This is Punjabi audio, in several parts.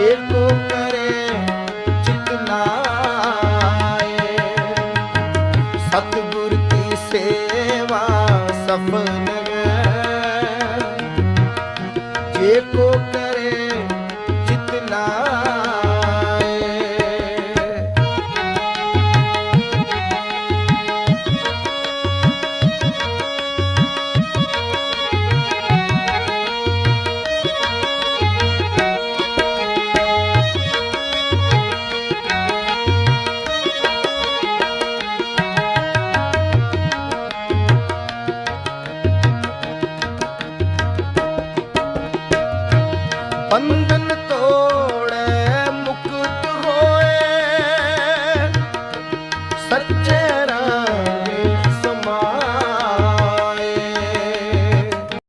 ਜੇ ਕੋ ਕਰੇ ਚਿਤ ਸਤਿਗੁਰ ਕੀ ਸੇਵਾ ਸਫਲ ਹੈ ਜੇ ਕੋ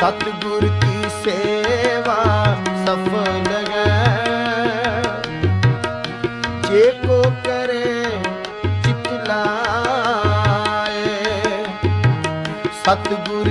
ਸਤਿਗੁਰ ਕੀ ਸੇਵਾ ਸਫਲ ਹੈ। ਜੇ ਕੋ ਕਰੇ ਚਿਤ ਲਾਏ ਸਤਿਗੁਰ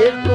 Yeah.